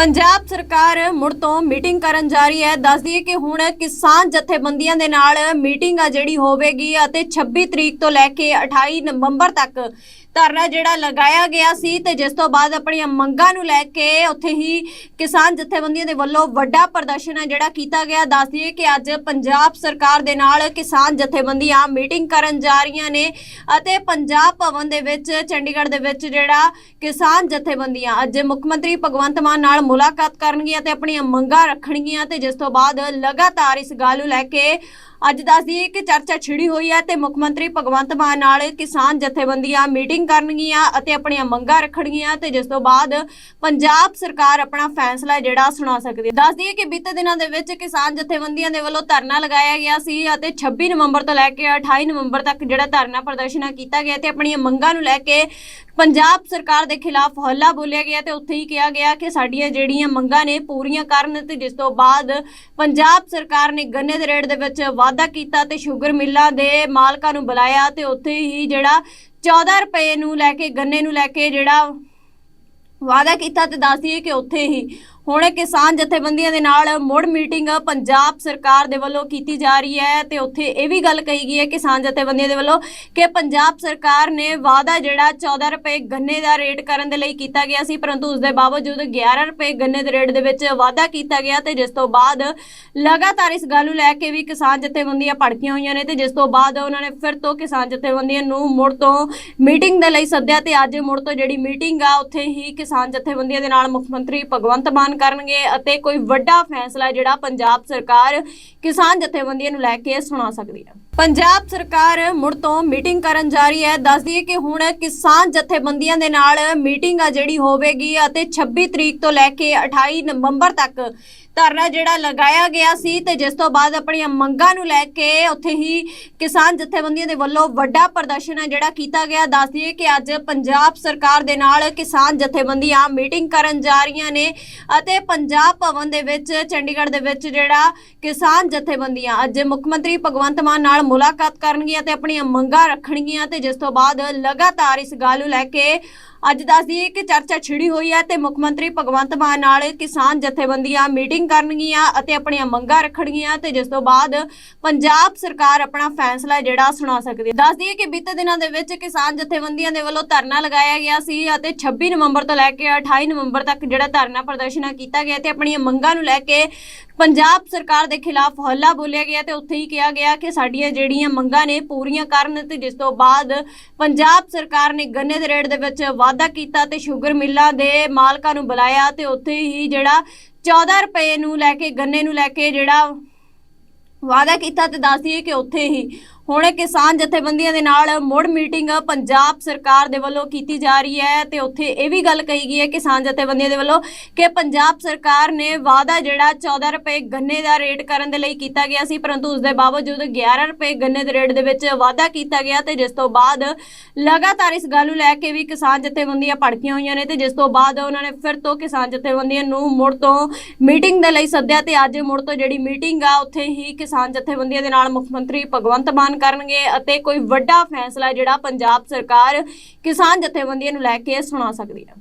ਪੰਜਾਬ ਸਰਕਾਰ ਮੁੜ ਤੋਂ ਮੀਟਿੰਗ ਕਰਨ ਜਾ ਰਹੀ ਹੈ। ਦੱਸ ਦਈਏ ਕਿ ਹੁਣ ਕਿਸਾਨ ਜਥੇਬੰਦੀਆਂ ਦੇ ਨਾਲ ਮੀਟਿੰਗ ਆ ਜਿਹੜੀ ਹੋਵੇਗੀ ਅਤੇ 26 ਤਰੀਕ ਤੋਂ ਲੈ ਕੇ 28 ਨਵੰਬਰ ਤੱਕ ਧਰਨਾ ਜਿਹੜਾ ਲਗਾਇਆ ਗਿਆ ਸੀ ਤੇ ਜਿਸ ਤੋਂ ਬਾਅਦ ਆਪਣੀਆਂ ਮੰਗਾਂ ਨੂੰ ਲੈ ਕੇ ਉੱਥੇ ਹੀ ਕਿਸਾਨ ਜਥੇਬੰਦੀਆਂ ਦੇ ਵੱਲੋਂ ਵੱਡਾ ਪ੍ਰਦਰਸ਼ਨ ਹੈ ਜਿਹੜਾ ਕੀਤਾ ਗਿਆ। ਦੱਸ ਦਈਏ ਕਿ ਅੱਜ ਪੰਜਾਬ ਸਰਕਾਰ ਦੇ ਨਾਲ ਕਿਸਾਨ ਜਥੇਬੰਦੀਆਂ ਮੀਟਿੰਗ ਕਰਨ ਜਾ ਰਹੀਆਂ ਨੇ ਅਤੇ ਪੰਜਾਬ ਭਵਨ ਦੇ ਵਿੱਚ, ਚੰਡੀਗੜ੍ਹ ਦੇ ਵਿੱਚ ਜਿਹੜਾ ਕਿਸਾਨ ਜਥੇਬੰਦੀਆਂ ਅੱਜ ਮੁੱਖ ਮੰਤਰੀ ਭਗਵੰਤ ਮਾਨ ਨਾਲ ਮੁਲਾਕਾਤ ਕਰਨਗੀਆਂ ਤੇ ਆਪਣੀਆਂ ਮੰਗਾਂ ਰੱਖਣਗੀਆਂ ਤੇ ਜਿਸ ਤੋਂ ਬਾਅਦ ਲਗਾਤਾਰ ਇਸ ਗੱਲ ਨੂੰ ਲੈ ਕੇ ਅੱਜ ਦੱਸ ਦਈਏ ਕਿ ਚਰਚਾ ਛਿੜੀ ਹੋਈ ਹੈ ਤੇ ਮੁੱਖ ਮੰਤਰੀ ਭਗਵੰਤ ਮਾਨ ਨਾਲ ਕਿਸਾਨ ਜਥੇਬੰਦੀਆਂ ਮੀਟਿੰਗ ਕਰਨਗੀਆਂ ਅਤੇ ਆਪਣੀਆਂ ਮੰਗਾਂ ਰੱਖਣਗੀਆਂ ਤੇ ਜਿਸ ਤੋਂ ਬਾਅਦ ਪੰਜਾਬ ਸਰਕਾਰ ਆਪਣਾ ਫੈਸਲਾ ਜਿਹੜਾ ਸੁਣਾ ਸਕਦੀ ਹੈ। ਦੱਸ ਦਈਏ ਕਿ ਬੀਤੇ ਦਿਨਾਂ ਦੇ ਵਿੱਚ ਕਿਸਾਨ ਜਥੇਬੰਦੀਆਂ ਦੇ ਵੱਲੋਂ ਧਰਨਾ ਲਗਾਇਆ ਗਿਆ ਸੀ ਅਤੇ 26 ਨਵੰਬਰ ਤੋਂ ਲੈ ਕੇ 28 ਨਵੰਬਰ ਤੱਕ ਜਿਹੜਾ ਧਰਨਾ ਪ੍ਰਦਰਸ਼ਨ ਕੀਤਾ ਗਿਆ ਤੇ ਆਪਣੀਆਂ ਮੰਗਾਂ ਨੂੰ ਲੈ ਕੇ ਪੰਜਾਬ ਸਰਕਾਰ ਦੇ ਖਿਲਾਫ ਹੱਲਾ ਬੋਲਿਆ ਗਿਆ ਤੇ ਉੱਥੇ ਹੀ ਕਿਹਾ ਗਿਆ ਕਿ ਸਾਡੀਆਂ ਜਿਹੜੀਆਂ ਮੰਗਾਂ ਨੇ ਪੂਰੀਆਂ ਕਰਨ ਤੇ ਜਿਸ ਤੋਂ ਬਾਅਦ ਪੰਜਾਬ ਸਰਕਾਰ ਨੇ ਗੰਨੇ ਦੇ ਰੇਟ ਦੇ ਵਿੱਚ ਵਾਅਦਾ ਕੀਤਾ ਤੇ ਸ਼ੂਗਰ ਮਿੱਲਾਂ ਦੇ ਮਾਲਕਾਂ ਨੂੰ ਬੁਲਾਇਆ ਤੇ ਉੱਥੇ ਹੀ ਜਿਹੜਾ 14 ਰੁਪਏ ਨੂੰ ਲੈ ਕੇ, ਗੰਨੇ ਨੂੰ ਲੈ ਕੇ ਜਿਹੜਾ ਵਾਅਦਾ ਕੀਤਾ ਤੇ ਦੱਸ ਦਈਏ ਕਿ ਉੱਥੇ ਹੀ ਹੁਣ ਕਿਸਾਨ ਜਥੇਬੰਦੀਆਂ ਦੇ ਨਾਲ ਮੁੜ ਮੀਟਿੰਗ ਪੰਜਾਬ ਸਰਕਾਰ ਦੇ ਵੱਲੋਂ ਕੀਤੀ ਜਾ ਰਹੀ ਹੈ ਤੇ ਉੱਥੇ ਇਹ ਵੀ ਗੱਲ ਕਹੀ ਗਈ ਹੈ ਕਿਸਾਨ ਜਥੇਬੰਦੀਆਂ ਦੇ ਵੱਲੋਂ ਕਿ ਪੰਜਾਬ ਸਰਕਾਰ ਨੇ ਵਾਅਦਾ ਜਿਹੜਾ 14 ਰੁਪਏ ਗੰਨੇ ਦਾ ਰੇਟ ਕਰਨ ਦੇ ਲਈ ਕੀਤਾ ਗਿਆ ਸੀ, ਪਰੰਤੂ ਉਸ ਦੇ ਬਾਵਜੂਦ 11 ਰੁਪਏ ਗੰਨੇ ਦੇ ਰੇਟ ਦੇ ਵਿੱਚ ਵਾਅਦਾ ਕੀਤਾ ਗਿਆ ਤੇ ਜਿਸ ਤੋਂ ਬਾਅਦ ਲਗਾਤਾਰ ਇਸ ਗੱਲ ਨੂੰ ਲੈ ਕੇ ਵੀ ਕਿਸਾਨ ਜਥੇਬੰਦੀਆਂ ਭੜਕੀਆਂ ਹੋਈਆਂ ਨੇ ਤੇ ਜਿਸ ਤੋਂ ਬਾਅਦ ਉਹਨਾਂ ਨੇ ਫਿਰ ਤੋਂ ਕਿਸਾਨ ਜਥੇਬੰਦੀਆਂ ਨੂੰ ਮੁੜ ਤੋਂ ਮੀਟਿੰਗ ਦੇ ਲਈ ਸੱਦਿਆ ਤੇ ਅੱਜ ਮੁੜ ਤੋਂ ਜਿਹੜੀ ਮੀਟਿੰਗ ਆ, ਉੱਥੇ ਹੀ ਕਿਸਾਨ ਜਥੇਬੰਦੀਆਂ ਦੇ ਨਾਲ ਮੁੱਖ ਮੰਤਰੀ ਭਗਵੰਤ ਮਾਨ ਕਰਨਗੇ ਅਤੇ ਕੋਈ ਵੱਡਾ ਫੈਸਲਾ ਜਿਹੜਾ ਪੰਜਾਬ ਸਰਕਾਰ ਕਿਸਾਨ ਜਥੇਬੰਦੀਆਂ ਨੂੰ ਲੈ ਕੇ ਸੁਣਾ ਸਕਦੀ ਹੈ। ਪੰਜਾਬ ਸਰਕਾਰ ਮੁੜ ਤੋਂ ਮੀਟਿੰਗ ਕਰਨ ਜਾ ਰਹੀ ਹੈ। ਦੱਸ ਦਈਏ ਕਿ ਹੁਣ ਕਿਸਾਨ ਜਥੇਬੰਦੀਆਂ ਦੇ ਨਾਲ ਮੀਟਿੰਗ ਆ ਜਿਹੜੀ ਹੋਵੇਗੀ ਅਤੇ 26 ਤਰੀਕ ਤੋਂ ਲੈ ਕੇ 28 ਨਵੰਬਰ ਤੱਕ ਧਰਨਾ ਜਿਹੜਾ ਲਗਾਇਆ ਗਿਆ ਸੀ ਤੇ ਜਿਸ ਤੋਂ ਬਾਅਦ ਆਪਣੀਆਂ ਮੰਗਾਂ ਨੂੰ ਲੈ ਕੇ ਉੱਥੇ ਹੀ ਕਿਸਾਨ ਜਥੇਬੰਦੀਆਂ ਦੇ ਵੱਲੋਂ ਵੱਡਾ ਪ੍ਰਦਰਸ਼ਨ ਹੈ ਜਿਹੜਾ ਕੀਤਾ ਗਿਆ। ਦੱਸ ਦਈਏ ਕਿ ਅੱਜ ਪੰਜਾਬ ਸਰਕਾਰ ਦੇ ਨਾਲ ਕਿਸਾਨ ਜਥੇਬੰਦੀਆਂ ਮੀਟਿੰਗ ਕਰਨ ਜਾ ਰਹੀਆਂ ਨੇ ਅਤੇ ਪੰਜਾਬ ਭਵਨ ਦੇ ਵਿੱਚ, ਚੰਡੀਗੜ੍ਹ ਦੇ ਵਿੱਚ ਜਿਹੜਾ ਕਿਸਾਨ ਜਥੇਬੰਦੀਆਂ ਅੱਜ ਮੁੱਖ ਮੰਤਰੀ ਭਗਵੰਤ ਮਾਨ ਨਾਲ ਮੁਲਾਕਾਤ ਕਰਨਗੀਆਂ ਤੇ ਆਪਣੀਆਂ ਮੰਗਾਂ ਰੱਖਣਗੀਆਂ ਤੇ ਜਿਸ ਤੋਂ ਬਾਅਦ ਲਗਾਤਾਰ ਇਸ ਗੱਲ ਨੂੰ ਲੈ ਕੇ ਅੱਜ ਦੱਸ ਦਈਏ ਕਿ ਚਰਚਾ ਛਿੜੀ ਹੋਈ ਹੈ ਤੇ ਮੁੱਖ ਮੰਤਰੀ ਭਗਵੰਤ ਮਾਨ ਨਾਲ ਕਿਸਾਨ ਜਥੇਬੰਦੀਆਂ ਮੀਟਿੰਗ ਕਰਨਗੀਆਂ ਅਤੇ ਆਪਣੀਆਂ ਮੰਗਾਂ ਰੱਖਣਗੀਆਂ ਤੇ ਜਿਸ ਤੋਂ ਬਾਅਦ ਪੰਜਾਬ ਸਰਕਾਰ ਆਪਣਾ ਫੈਸਲਾ ਜਿਹੜਾ ਸੁਣਾ ਸਕਦੀ ਹੈ। ਦੱਸ ਦਈਏ ਕਿ ਬੀਤੇ ਦਿਨਾਂ ਦੇ ਵਿੱਚ ਕਿਸਾਨ ਜਥੇਬੰਦੀਆਂ ਦੇ ਵੱਲੋਂ ਧਰਨਾ ਲਗਾਇਆ ਗਿਆ ਸੀ ਅਤੇ 26 ਨਵੰਬਰ ਤੋਂ ਲੈ ਕੇ 28 ਨਵੰਬਰ ਤੱਕ ਜਿਹੜਾ ਧਰਨਾ ਪ੍ਰਦਰਸ਼ਨ ਕੀਤਾ ਗਿਆ ਤੇ ਆਪਣੀਆਂ ਮੰਗਾਂ ਨੂੰ ਲੈ ਕੇ ਪੰਜਾਬ ਸਰਕਾਰ ਦੇ ਖਿਲਾਫ ਹੱਲਾ ਬੋਲਿਆ ਗਿਆ ਤੇ ਉੱਥੇ ਹੀ ਕਿਹਾ ਗਿਆ ਕਿ ਸਾਡੀਆਂ ਜਿਹੜੀਆਂ ਮੰਗਾਂ ਨੇ ਪੂਰੀਆਂ ਕਰਨ ਤੇ ਜਿਸ ਤੋਂ ਬਾਅਦ ਪੰਜਾਬ ਸਰਕਾਰ ਨੇ ਗੰਨੇ ਦੇ ਰੇਟ ਦੇ ਵਿੱਚ ਵਾਅਦਾ ਕੀਤਾ ਤੇ ਸ਼ੂਗਰ ਮਿੱਲਾਂ ਦੇ ਮਾਲਕਾਂ ਨੂੰ ਬੁਲਾਇਆ ਤੇ ਉੱਥੇ ਹੀ ਜਿਹੜਾ 14 ਰੁਪਏ ਨੂੰ ਲੈ ਕੇ, ਗੰਨੇ ਨੂੰ ਲੈ ਕੇ ਜਿਹੜਾ ਵਾਅਦਾ ਕੀਤਾ ਤੇ ਦੱਸ ਦਈਏ ਕਿ ਉੱਥੇ ਹੀ ਹੁਣ ਕਿਸਾਨ ਜਥੇਬੰਦੀਆਂ ਦੇ ਨਾਲ ਮੁੜ ਮੀਟਿੰਗ ਪੰਜਾਬ ਸਰਕਾਰ ਦੇ ਵੱਲੋਂ ਕੀਤੀ ਜਾ ਰਹੀ ਹੈ ਤੇ ਉੱਥੇ ਇਹ ਵੀ ਗੱਲ ਕਹੀ ਗਈ ਹੈ ਕਿਸਾਨ ਜਥੇਬੰਦੀਆਂ ਦੇ ਵੱਲੋਂ ਕਿ ਪੰਜਾਬ ਸਰਕਾਰ ਨੇ ਵਾਅਦਾ ਜਿਹੜਾ 14 ਰੁਪਏ ਗੰਨੇ ਦਾ ਰੇਟ ਕਰਨ ਦੇ ਲਈ ਕੀਤਾ ਗਿਆ ਸੀ, ਪਰੰਤੂ ਉਸ ਦੇ ਬਾਵਜੂਦ 11 ਰੁਪਏ ਗੰਨੇ ਦੇ ਰੇਟ ਦੇ ਵਿੱਚ ਵਾਅਦਾ ਕੀਤਾ ਗਿਆ ਤੇ ਜਿਸ ਤੋਂ ਬਾਅਦ ਲਗਾਤਾਰ ਇਸ ਗੱਲ ਨੂੰ ਲੈ ਕੇ ਵੀ ਕਿਸਾਨ ਜਥੇਬੰਦੀਆਂ ਭੜਕੀਆਂ ਹੋਈਆਂ ਨੇ ਤੇ ਜਿਸ ਤੋਂ ਬਾਅਦ ਉਹਨਾਂ ਨੇ ਫਿਰ ਤੋਂ ਕਿਸਾਨ ਜਥੇਬੰਦੀਆਂ ਨੂੰ ਮੁੜ ਤੋਂ ਮੀਟਿੰਗ ਦੇ ਲਈ ਸੱਦਿਆ ਤੇ ਅੱਜ ਮੁੜ ਤੋਂ ਜਿਹੜੀ ਮੀਟਿੰਗ ਆ, ਉੱਥੇ ਹੀ ਕਿਸਾਨ ਜਥੇਬੰਦੀਆਂ ਦੇ ਨਾਲ ਮੁੱਖ ਮੰਤਰੀ ਭਗਵੰਤ ਮਾਨ ਕਰਨਗੇ ਅਤੇ ਕੋਈ ਵੱਡਾ ਫੈਸਲਾ ਜਿਹੜਾ ਪੰਜਾਬ ਸਰਕਾਰ ਕਿਸਾਨ ਜਥੇਬੰਦੀਆਂ ਨੂੰ ਲੈ ਕੇ ਸੁਣਾ ਸਕਦੀ ਹੈ।